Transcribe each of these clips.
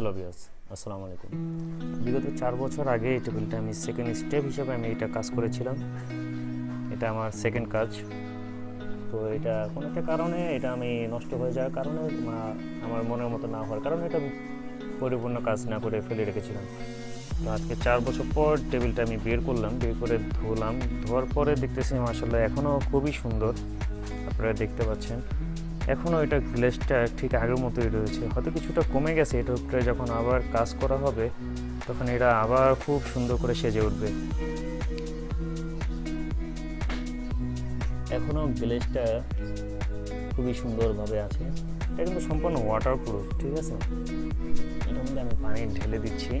Hello বিয়াস আসসালামু আলাইকুম বিগত চার বছর আগে এই টেবিলটা আমি সেকেন্ড স্টেপ হিসেবে আমি এটা কাজ করেছিলাম। এটা আমার সেকেন্ড কাজ। তো এটা কোনো একটা কারণে এটা আমি নষ্ট হয়ে যাওয়ার কারণে আমার মনের মতো না হওয়ার কারণে এটা পরিপূর্ণ কাজ না করে ফেলে রেখেছিলাম। তো আজকে চার বছর পর টেবিলটা আমি বের করলাম, বের করে ধুলাম। ধোয়ার পরে দেখতেছি আসলে এখনও খুবই সুন্দর। আপনারা দেখতে পাচ্ছেন। এখনও এটা গ্লেসটা ঠিক আগের মতোই রয়েছে। হয়তো কিছুটা কমে গেছে এটার উপরে যখন আবার কাজ করা হবে, তখন এটা আবার খুব সুন্দর করে সেজে উঠবে। এখনও গ্লেসটা খুবই সুন্দরভাবে আছে। এটা কিন্তু সম্পূর্ণ ওয়াটারপ্রুফ ঠিক আছে? এটার মধ্যে আমি পানি ঢেলে দিচ্ছি।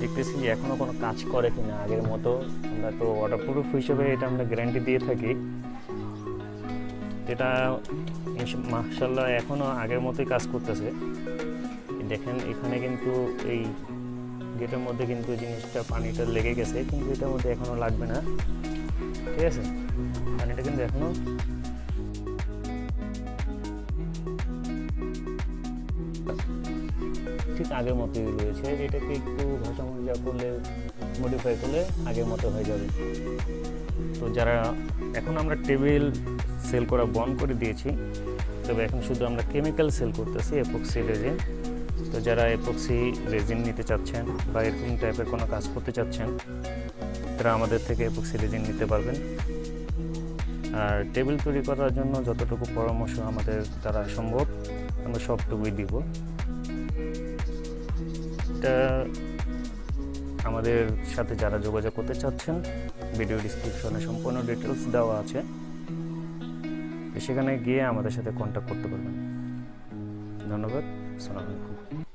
দেখতেছি যে এখনও কোনো কাজ করে কিনা আগের মতো। আমরা তো ওয়াটারপ্রুফ হিসেবে এটা আমরা গ্যারান্টি দিয়ে থাকি। এটা মার্শাল্লাহ এখনও আগের মতোই কাজ করতেছে। দেখেন, এখানে কিন্তু এই গেটের মধ্যে কিন্তু জিনিসটা পানিটা লেগে গেছে, কিন্তু এটার মধ্যে এখনও লাগবে না। ঠিক আছে? পানিটা কিন্তু এখনও ঠিক আগের মতোই রয়েছে। এটাকে একটু ভাষা মজা করলে মডিফাই করলে আগের মতো হয়ে যাবে। তো যারা, এখন আমরা টেবিল সেল করা বন্ধ করে দিয়েছি। তবে এখন শুধু আমরা কেমিক্যাল সেল করতেছি, এপক্সি রেজিন। তো যারা এপক্সি রেজিন নিতে চাচ্ছেন বা এরকম টাইপের কোনো কাজ করতে চাচ্ছেন, তারা আমাদের থেকে এপক্সি রেজিন নিতে পারবেন। আর টেবিল তৈরি করার জন্য যতটুকু পরামর্শ আমাদের দ্বারা সম্ভব, আমরা সবটুকুই দিব। এটা আমাদের সাথে যারা যোগাযোগ করতে চাচ্ছেন, ভিডিও ডিসক্রিপশনে সম্পূর্ণ ডিটেলস দেওয়া আছে। সেখানে গিয়ে আমাদের সাথে কন্ট্যাক্ট করতে পারবেন। ধন্যবাদ আসসালামু আলাইকুম